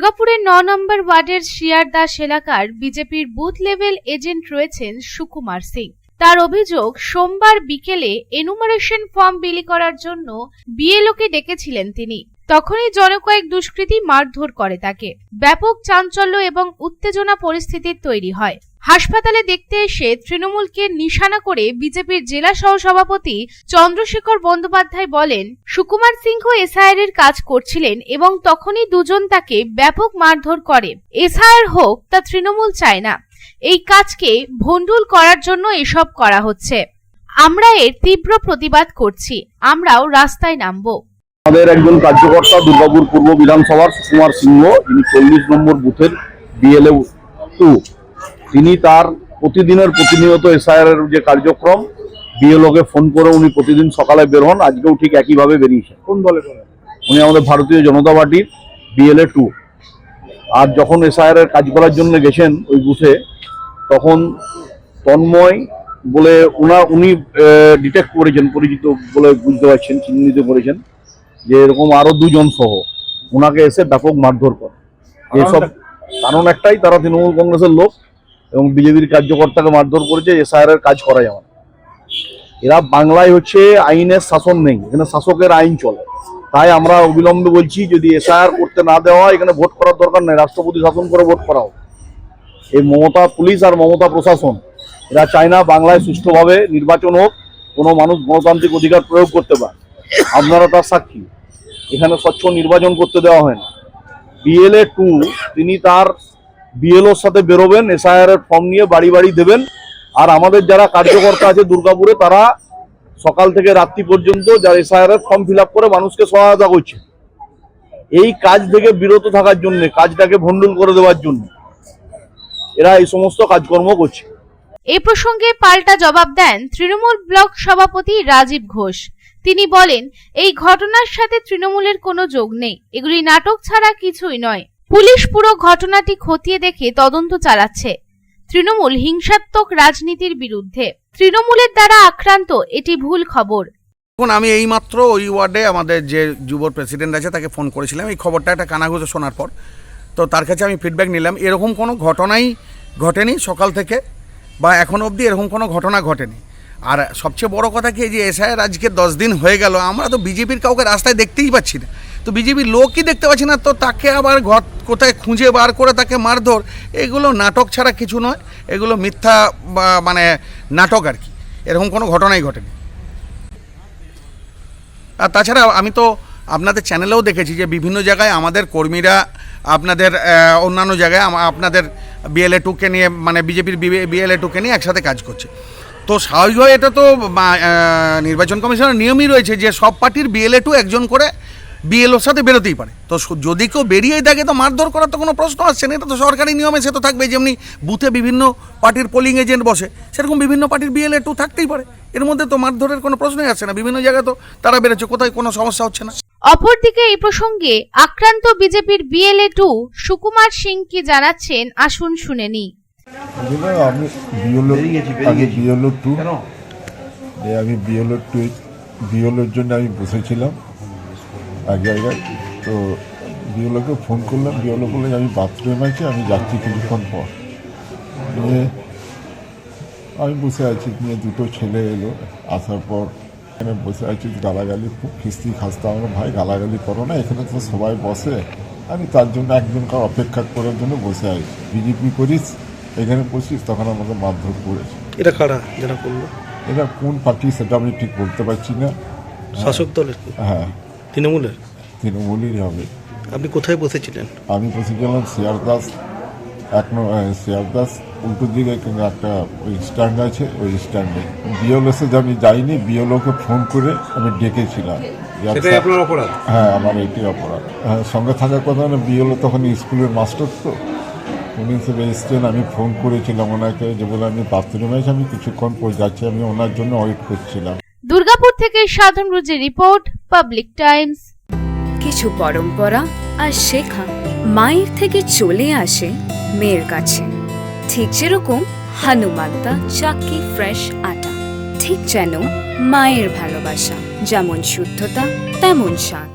দুর্গাপুরের ন নম্বর ওয়ার্ডের শিয়ার দাস এলাকার বিজেপির বুথ লেভেল এজেন্ট রয়েছেন সুকুমার সিং। তার অভিযোগ, সোমবার বিকেলে এনুমারেশন ফর্ম বিলি করার জন্য বিএলওকে ডেকেছিলেন তিনি। তখনই জনকয়েক দুষ্কৃতী মারধর করে তাকে। ব্যাপক চাঞ্চল্য এবং উত্তেজনা পরিস্থিতির তৈরি হয়। হাসপাতালে দেখতে এসে তৃণমূলকে নিশানা করে বিজেপির জেলা সহসভাপতি চন্দ্রশেখর বন্দ্যোপাধ্যায় বলেন, সুকুমার সিংহ এসআইআর এর কাজ করছিলেন এবং তখনই দুজন তাকে ব্যাপক মারধর করে। এসআইআর হোক তা তৃণমূল চায় না। এই কাজকে ভণ্ডুল করার জন্য এসব করা হচ্ছে। আমরা এর তীব্র প্রতিবাদ করছি। আমরাও রাস্তায় নামবো। আমাদের একজন কার্যকর্তা দুর্গাপুর পূর্ব বিধানসভার সুকুমার সিংহ চল্লিশ নম্বর বুথের বিএলএ টু তিনি তার প্রতিদিনের প্রতিনিয়ত এসআইআর এর যে কার্যক্রম বিএলওকে ফোন করে উনি প্রতিদিন সকালে বের হন আজকেও ঠিক একইভাবে বেরিয়েছেন। কোন দলে উনি আমাদের ভারতীয় জনতা পার্টির বিএলএ টু আর যখন এসআইআর এর কাজ করার জন্য গেছেন ওই বুথে তখন তন্ময় বলে উনা উনি ডিটেক্ট করেছেন পরিচিত বলে বুঝতে পারছেন চিহ্নিত করেছেন যে এরকম আরও দুজন সহ ওনাকে এসে ব্যাপক মারধর করে। এসব কারণ একটাই তারা তৃণমূল কংগ্রেসের লোক। এবং বিজেপির কার্যকর্তাকে মারধর করেছে এসআইআর এর কাজ করা যাবে না। এরা বাংলায় হচ্ছে আইনের শাসন নেই, এখানে শাসকের আইন চলে। তাই আমরা অবিলম্বে বলছি, যদি এসআইআর করতে না দেওয়া হয়, এখানে ভোট করার দরকার নেই, রাষ্ট্রপতি শাসন করে ভোট করা হোক এই মমতা পুলিশ আর মমতা প্রশাসন, এরা চায় না বাংলায় সুষ্ঠুভাবে নির্বাচন হোক, কোনো মানুষ গণতান্ত্রিক অধিকার প্রয়োগ করতে পারে। আপনারা তার সাক্ষী। এখানে স্বচ্ছ নির্বাচন করতে দেওয়া হয় না। বিএলএ টু তিনি তার বিএলওর সাথে বেরোবেন এসআইআর এর ফর্ম নিয়ে বাড়ি বাড়ি দেবেন। আর আমাদের যারা কার্যকর্তা আছে দুর্গাপুরে তারা সকাল থেকে রাত্রি পর্যন্ত যারা এসআইআর এর ফর্ম ফিল করে, মানুষকে সহায়তা করছে। এই কাজ থেকে বিরত থাকার জন্য, কাজটাকে ভণ্ডুল করে দেওয়ার জন্য, এরা এই সমস্ত কাজকর্ম করছে। এ প্রসঙ্গে পাল্টা জবাব দেন তৃণমূল ব্লক সভাপতি রাজীব ঘোষ। তিনি বলেন, এই ঘটনার সাথে তৃণমূলের কোনো যোগ নেই। এগুলি নাটক ছাড়া কিছুই নয়। পুলিশ পুরো ঘটনাটি খতিয়ে দেখে তদন্ত চালাচ্ছে। তৃণমূল হিংসাত্মক রাজনীতির বিরুদ্ধে। তৃণমূলের দ্বারা আক্রান্ত, এটি ভুল খবর। এখন আমি এইমাত্র ওই ওয়ার্ডে আমাদের যে যুব প্রেসিডেন্ট আছে, তাকে ফোন করেছিলাম। এই খবরটা একটা কানাঘুষো শোনার পর। তো তার কাছে আমি ফিডব্যাক নিলাম। এরকম কোনো ঘটনাই ঘটেনি সকাল থেকে, বা এখন অবধি এরকম কোনো ঘটনা ঘটেনি। আর সবচেয়ে বড় কথা কি যে এসআইয়ের আজকে দশ দিন হয়ে গেল, আমরা তো বিজেপির কাউকে রাস্তায় দেখতেই পাচ্ছি না। তো বিজেপির লোকই দেখতে পাচ্ছি না, তো তাকে আবার ঘর কোথায় খুঁজে বার করে তাকে মারধর, এগুলো নাটক ছাড়া কিছু নয়, এগুলো মিথ্যা মানে নাটক আর কি, এরকম কোনো ঘটনাই ঘটেনি। আর তাছাড়া আমি তো আপনাদের চ্যানেলেও দেখেছি যে বিভিন্ন জায়গায় আমাদের কর্মীরা আপনাদের অন্যান্য জায়গায় আপনাদের বিএলএ টুকে নিয়ে মানে বিজেপির বিএলএ টুকে নিয়ে একসাথে কাজ করছে। তো স্বাভাবিকভাবে এটা তো নির্বাচন কমিশনের নিয়মই রয়েছে যে সব পার্টির বিএলএ টু একজন করে বিএলওর সাথে বেরোতেই পারে। তো যদি কেউ বেরিয়েই থাকে তো মারধর করার তো কোনো প্রশ্ন আসছে না, এটা তো সরকারি নিয়মে সে তো থাকবে যেমনি বুথে বিভিন্ন পার্টির পোলিং এজেন্ট বসে, সেরকম বিভিন্ন পার্টির বিএলএ টু থাকতেই পারে। এর মধ্যে তো মারধরের কোনো প্রশ্নই আসছে না, বিভিন্ন জায়গায় তো তারা বেরোচ্ছে, কোথায় কোনো সমস্যা হচ্ছে না। অপরদিকে এই প্রসঙ্গে আক্রান্ত বিজেপির বিএলএ টু সুকুমার সিং কি জানাচ্ছেন, আসুন শুনে নিই। বুঝলে আমি বিএলও আগে বিএলও টু আমি বিএলও টু বিএলওর জন্য আমি বসেছিলাম। এক জায়গায় তো বিএলওকে ফোন করলাম। বিএলও বলে আমি বাথরুমে আছি আমি যাচ্ছি কিছুক্ষণ পর। নিয়ে আমি বসে আছি। নিয়ে দুটো ছেলে এলো। আসার পর এখানে বসে আছি। গালাগালি খুব খিস্তি খাস্তা। আমার ভাই গালাগালি করো না। এখানে তো সবাই বসে। আমি তার জন্য একজনকে অপেক্ষা করার জন্য বসে আছি। বিজেপি করিস? এখানে বসিস তখন আমাকে মারধর করেছে। এটা কারা যারা করল? এটা কোন পার্টি সেটা আমি ঠিক বলতে পারছি না। শাসক দলের হ্যাঁ। তৃণমূলের? তৃণমূলই হবে। আপনি কোথায় বসেছিলেন? আমি বসেছিলাম শেয়ার দাস এক শেয়ার দাস উল্টো দিকে একটা ওই স্ট্যান্ড আছে ওই স্ট্যান্ডে বিএলএসে যে আমি যাইনি বিএলওকে ফোন করে আমি ডেকেছিলাম। যে সেটাই আপনার অপরাধ? হ্যাঁ আমার এটি অপরাধ। হ্যাঁ সঙ্গে থাকার কথা না বিএলও তখন স্কুলের মাস্টার তো। আমি ফোন করেছিলাম ওনাকে যে বলে আমি বাথরুমে আছি আমি কিছুক্ষণ পর যাচ্ছি আমি ওনার জন্য ওয়েট করছিলাম। দুর্গাপুর থেকে সাধন রুজের রিপোর্ট পাবলিক টাইমস কিছু পরম্পরা আর শেখা মায়ের থেকে চলে আসে মেয়ের কাছে। ঠিক যেরকম হানুমান্তা চাকি ফ্রেশ আটা ঠিক যেন মায়ের ভালোবাসা যেমন শুদ্ধতা তেমন স্বাদ।